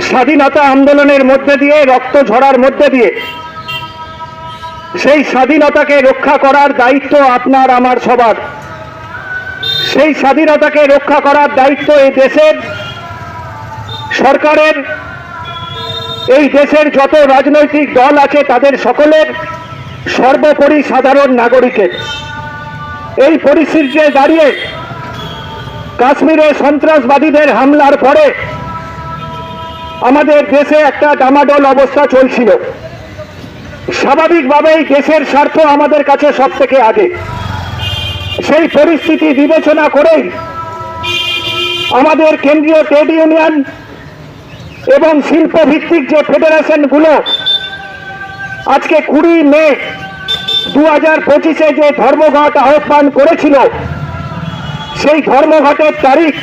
স্বাধীনতা আন্দোলনের মধ্যে দিয়ে, রক্ত ঝরার মধ্যে দিয়ে। সেই স্বাধীনতাকে রক্ষা করার দায়িত্ব আপনার, আমার, সবার। সেই স্বাধীনতাকে রক্ষা করার দায়িত্ব এই দেশের সরকারের। এই দেশের যত রাজনৈতিক দল আছে, তাদের সকলের সর্বোপরি সাধারণ নাগরিকের। এই পরিস্থিতিতে দাঁড়িয়ে কাশ্মীরে সন্ত্রাসবাদীদের হামলার পরে আমাদের দেশে একটা ডামাডোল অবস্থা চলছিল। স্বাভাবিকভাবেই দেশের স্বার্থ আমাদের কাছে সব থেকে আগে। সেই পরিস্থিতি বিবেচনা করেই আমাদের কেন্দ্রীয় ট্রেড ইউনিয়ন এবং শিল্প ভিত্তিক যে ফেডারেশনগুলো, আজকে কুড়ি মে দু হাজার পঁচিশে যে ধর্মঘট আহ্বান করেছিল, সেই ধর্মঘটের তারিখ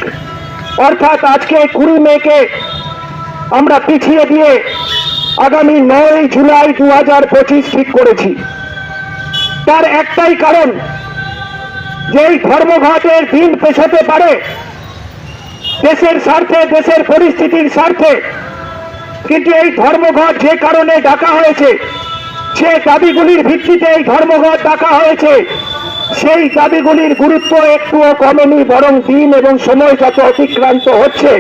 অর্থাৎ আজকে কুড়ি মেকে আমরা পিছিয়ে দিয়ে আগামী নয় জুলাই দু হাজার পঁচিশ ঠিক করেছি। তার একটাই কারণ যে এই ধর্মঘটের দিন পেছাতে পারে, দেশের স্বার্থে, দেশের পরিস্থিতির স্বার্থে, কিন্তু এই ধর্মঘট যে কারণে ডাকা হয়েছে যে দাবিগুলির ভিত্তিতে এই ধর্মঘট ডাকা হয়েছে, সেই দাবিগুলির গুরুত্ব একটুও কমেনি, বরং দিন এবং সময় যত অতিক্রান্ত হচ্ছে।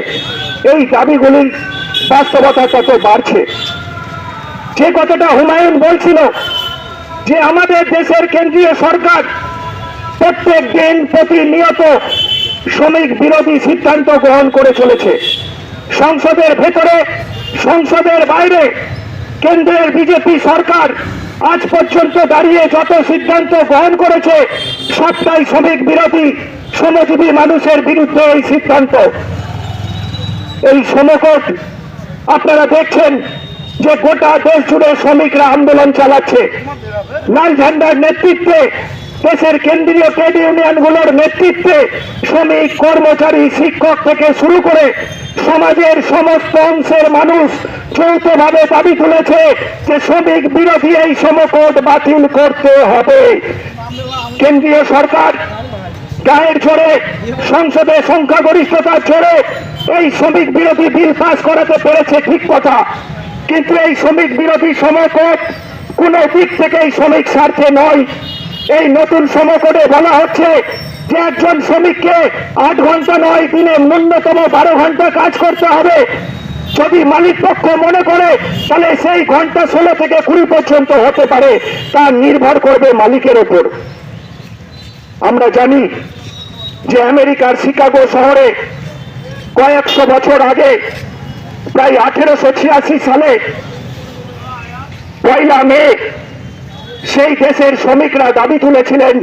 এই দাবিগুলির বাস্তবতা তত বাড়ছে। যে কথাটা হুমায়ুন বলছিল যে আমাদের দেশের কেন্দ্রীয় সরকার প্রত্যেক দিন প্রতিনিয়ত শ্রমিক বিরোধী সিদ্ধান্ত গ্রহণ করে চলেছে। সংসদের ভেতরে, সংসদের বাইরে কেন্দ্রের বিজেপি সরকার আজ পর্যন্ত দাঁড়িয়ে যত সিদ্ধান্ত গ্রহণ করেছে, সবটাই শ্রমিক বিরোধী, শ্রমজীবী মানুষের বিরুদ্ধে এই সিদ্ধান্ত। এই সমকট আপনারা দেখছেন যে গোটা দেশ জুড়ে শ্রমিকরা আন্দোলন চালাচ্ছে। লাল ঝান্ডার নেতৃত্বে দেশের কেন্দ্রীয় ট্রেড ইউনিয়নগুলোর নেতৃত্বে শ্রমিক, কর্মচারী, শিক্ষক থেকে শুরু করে সমাজের সমস্ত অংশের মানুষ যৌথভাবে দাবি তুলেছে যে শ্রমিক বিরোধী এই সমকট বাতিল করতে হবে। কেন্দ্রীয় সরকার গায়ের জোরে সংসদে সংখ্যাগরিষ্ঠতা জোরে এই শ্রমিক বিরোধী বিল পাস করাতে পেরেছে ঠিক কথা। কিন্তু এই শ্রমিক বিরোধী সমকট কোন দিক থেকেই শ্রমিক স্বার্থে নয়। এই নতুন সমকটে বলা হচ্ছে যে একজন শ্রমিককে আট ঘণ্টা নয়, দিনে ন্যূনতম বারো ঘণ্টা কাজ করতে হবে। যদি মালিক পক্ষ মনে করে, তাহলে সেই ঘণ্টা ষোলো থেকে কুড়ি পর্যন্ত হতে পারে। তা নির্ভর করবে মালিকের ওপর আমরা জানি যে আমেরিকার শিকাগো শহরে কয়েকশো বছর আগে, প্রায় আঠেরোশো ছিয়াশি সালে পয়লা মে, সেই দেশের শ্রমিকরা দাবি তুলেছিলেন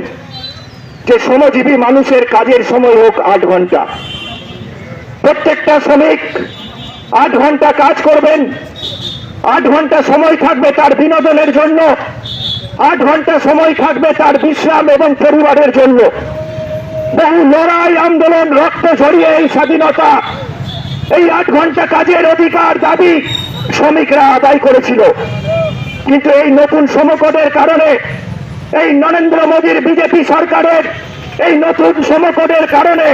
যে শ্রমজীবী মানুষের কাজের সময় হোক আট ঘণ্টা। প্রত্যেকটা শ্রমিক আট ঘণ্টা কাজ করবেন, আট ঘণ্টা সময় থাকবে তার বিনোদনের জন্য। আট ঘণ্টা সময় থাকবে তার বিশ্রাম এবং পরিবারের জন্য। বহু লড়াই, আন্দোলন, রক্ত ঝরিয়ে এই স্বাধীনতা, এই আট ঘণ্টা কাজের অধিকার দাবি শ্রমিকরা আদায় করেছিল। কিন্তু এই নতুন সমকটের কারণে, এই নরেন্দ্র মোদীর বিজেপি সরকারের এই নতুন সমকটের কারণে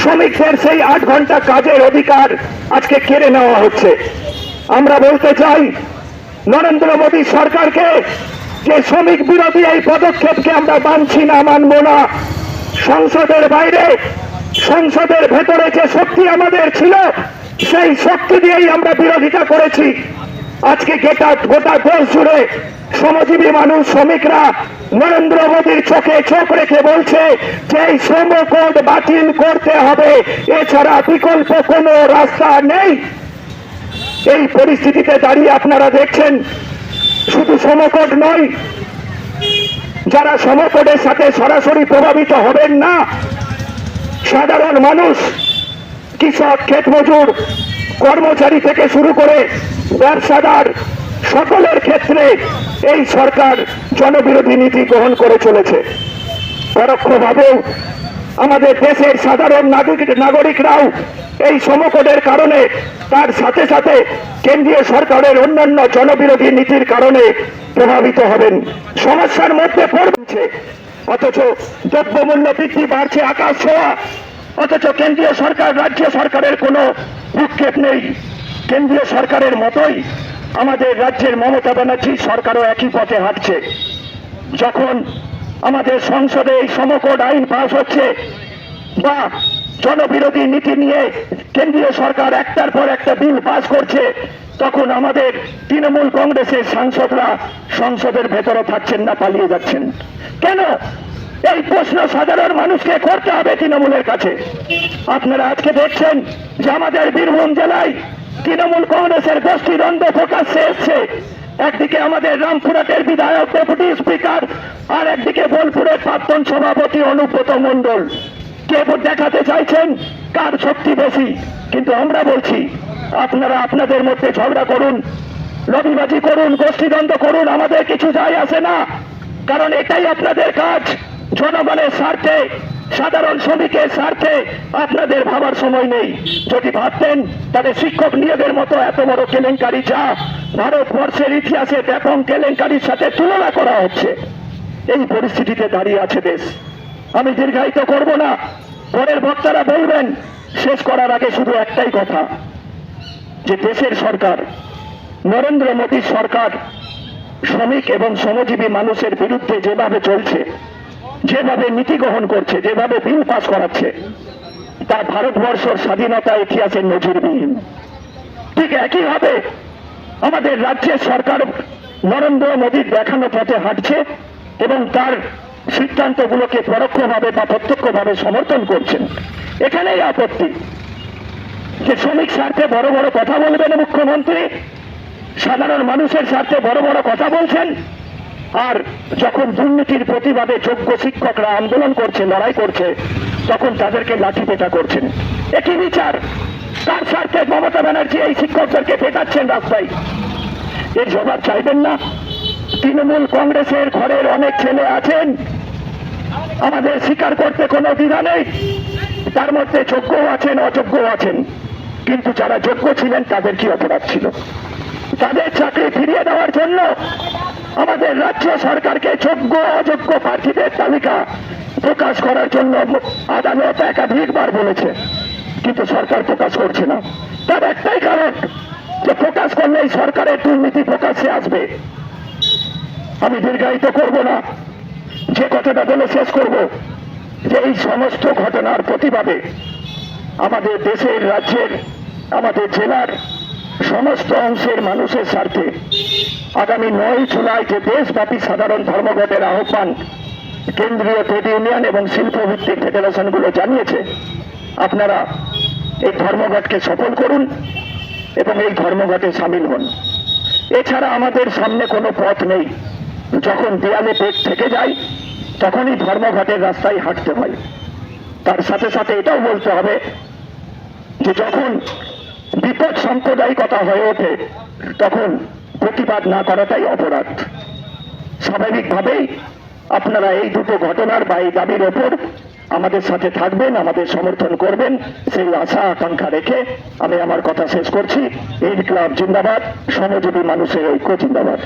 শ্রমিকদের সেই আট ঘণ্টা কাজের অধিকার আজকে কেড়ে নেওয়া হচ্ছে। আমরা বলতে চাই, নরেন্দ্র মোদী সরকারকে যে শ্রমিক বিরোধী এই পদক্ষেপকে আমরা মানছি না, মানব না। সংসদের বাইরে, সংসদের ভেতরে যে শক্তি আমাদের ছিল, সেই শক্তি দিয়েই আমরা বিরোধিতা করেছি। আজকে গোটা গোটা দেশ জুড়ে শ্রমজীবী মানুষ, শ্রমিকরা নরেন্দ্র মোদীর চোখে চোখ রেখে বলছে যে এই শ্রম কোড বাতিল করতে হবে। এছাড়া বিকল্প কোনো রাস্তা নেই। এই পরিস্থিতিতে দাঁড়িয়ে আপনারা দেখছেন শুধু সমকট নয়, যারা সমকটের সাথে সরাসরি প্রভাবিত হবেন না, সাধারণ মানুষ, কৃষক, ক্ষেত মজুর, কর্মচারী থেকে শুরু করে ব্যবসাদার, সকলের ক্ষেত্রে এই সরকার জনবিরোধী নীতি গ্রহণ করে চলেছে। পরোক্ষভাবেও আমাদের দেশের সাধারণ নাগরিক নাগরিকরাও এই সমকটের কারণে, তার সাথে সাথে কেন্দ্রীয় সরকারের অন্যান্য জনবিরোধী নীতির কারণে প্রভাবিত হবেন। সমস্যার মধ্যে পড়ছে। অথচ দ্রব্যমূল্য বৃদ্ধি বাড়ছে, আকাশ ছোঁয়া। অথচ কেন্দ্রীয় সরকার, রাজ্য সরকারের কোনো ভূক্ষেপ নেই। কেন্দ্রীয় সরকারের মতোই আমাদের রাজ্যের মমতা ব্যানার্জি সরকারও একই পথে হাঁটছে। যখন আমাদের সংসদে এই সমকট আইন পাশ হচ্ছে বা জনবিরোধী নীতি নিয়ে কেন্দ্রীয় সরকার একটার পর একটা বিল পাস করছে, তখন আমাদের তৃণমূল কংগ্রেসের সাংসদরা সংসদের ভেতরে থাকছেন না, পালিয়ে যাচ্ছেন। কেন? এই প্রশ্ন সাধারণ মানুষকে করতে হবে তৃণমূলের কাছে। আপনারা আজকে দেখছেন যে আমাদের বীরভূম জেলায় তৃণমূল কংগ্রেসের গোষ্ঠী দ্বন্দ্ব প্রকাশ্যে এসছে। একদিকে আমাদের রামপুরহাটের বিধায়ক ডেপুটি স্পিকার আর একদিকে বোলপুরের প্রাক্তন সভাপতি অনুব্রত মণ্ডল। কে দেখাতে চাইছেন? কার শক্তি বেশি? কিন্তু আমরা বলছি, আপনারা আপনাদের মধ্যে ঝগড়া করুন, লবিবাজি করুন, গোষ্ঠীদ্বন্দ্ব করুন, আমাদের কিছু যায় আসে না। কারণ এটাই আপনাদের কাজ, জনগণের স্বার্থে। সাধারণ শ্রমিকের স্বার্থে আপনাদের ভাবার সময় নেই। যদি ভাবতেন তাহলে শিক্ষক নিয়োগের মতো এত বড় কেলেঙ্কারি যা ভারতবর্ষের ইতিহাসে ব্যাপক কেলেঙ্কারির সাথে তুলনা করা হচ্ছে। এই পরিস্থিতিতে দাঁড়িয়ে আছে দেশ। আমি দীর্ঘায়িত করব না। পরের বক্তারা বলবেন, শেষ করার আগে শুধু একটাই কথা, যে দেশের সরকার, নরেন্দ্র মোদীর সরকার, শ্রমিক এবং শ্রমজীবী মানুষের বিরুদ্ধে যেভাবে চলছে যেভাবে নীতি গ্রহণ করছে, যেভাবে বিল পাস করাচ্ছে, তা ভারতবর্ষের স্বাধীনতা ইতিহাসের নজিরবিহীন। ঠিক একইভাবে আমাদের রাজ্যের সরকার নরেন্দ্র মোদীর দেখানো পথে হাঁটছে এবং তার সিদ্ধান্তগুলোকে পরোক্ষভাবে বা প্রত্যক্ষভাবে সমর্থন করছেন। এখানেই আপত্তি যে শ্রমিক স্বার্থে বড় বড় কথা বলবেন মুখ্যমন্ত্রী, সাধারণ মানুষের স্বার্থে বড় বড় কথা বলছেন আর যখন দুর্নীতির প্রতিবাদে যোগ্য শিক্ষকরা আন্দোলন করছে, লড়াই করছে, তখন তাদেরকে লাঠি পেটা করছেন। একই বিচার। তার স্বার্থে মমতা ব্যানার্জি এই শিক্ষকদেরকে পেটাচ্ছেন রাস্তায়? এর জবাব চাইবেন না। তৃণমূল কংগ্রেসের ঘরের অনেক ছেলে আছেন। আমাদের স্বীকার করতে কোনো দ্বিধা নেই। তার মধ্যে যোগ্য আছেন অযোগ্য আছেন। কিন্তু যারা যোগ্য ছিলেন, তাদের কি অপরাধ ছিল? তাদের চাকরি ফিরিয়ে দেওয়ার জন্য আমাদের রাজ্য সরকারকে যোগ্য অযোগ্য প্রার্থীদের তালিকা প্রকাশ করার জন্য আদালত একাধিকবার বলেছে, কিন্তু সরকার প্রকাশ করছে না। তার একটাই কারণ যে প্রকাশ করলেই সরকারের দুর্নীতি প্রকাশ্যে আসবে। আমি দীর্ঘায়িত করব না, যে কথাটা বলে শেষ করব, যে এই সমস্ত ঘটনার প্রতিবাদে আমাদের দেশের, রাজ্যের, আমাদের জেলার সমস্ত অংশের মানুষের স্বার্থে আগামী নয় জুলাই যে দেশব্যাপী সাধারণ ধর্মঘটের আহ্বান কেন্দ্রীয় ট্রেড ইউনিয়ন এবং শিল্পভিত্তিক ফেডারেশনগুলো জানিয়েছে। আপনারা এই ধর্মঘটকে সফল করুন এবং এই ধর্মঘটে সামিল হন। এছাড়া আমাদের সামনে কোনো পথ নেই। যখন দেয়ালে পেট থেকে যায়, তখনই ধর্মঘটের রাস্তায় হাঁটতে হয়। তার সাথে সাথে এটাও বলতে হবে যে যখন বিপদ সাম্প্রদায়িকতা হয়ে ওঠে, তখন প্রতিবাদ না করাটাই অপরাধ। স্বাভাবিকভাবেই আপনারা এই দুটো ঘটনার বা এই দাবির ওপর আমাদের সাথে থাকবেন, আমাদের সমর্থন করবেন, সেই আশা, আকাঙ্ক্ষা রেখে আমি আমার কথা শেষ করছি। এই ক্লাব জিন্দাবাদ শ্রমজীবী মানুষের ঐক্য জিন্দাবাদ।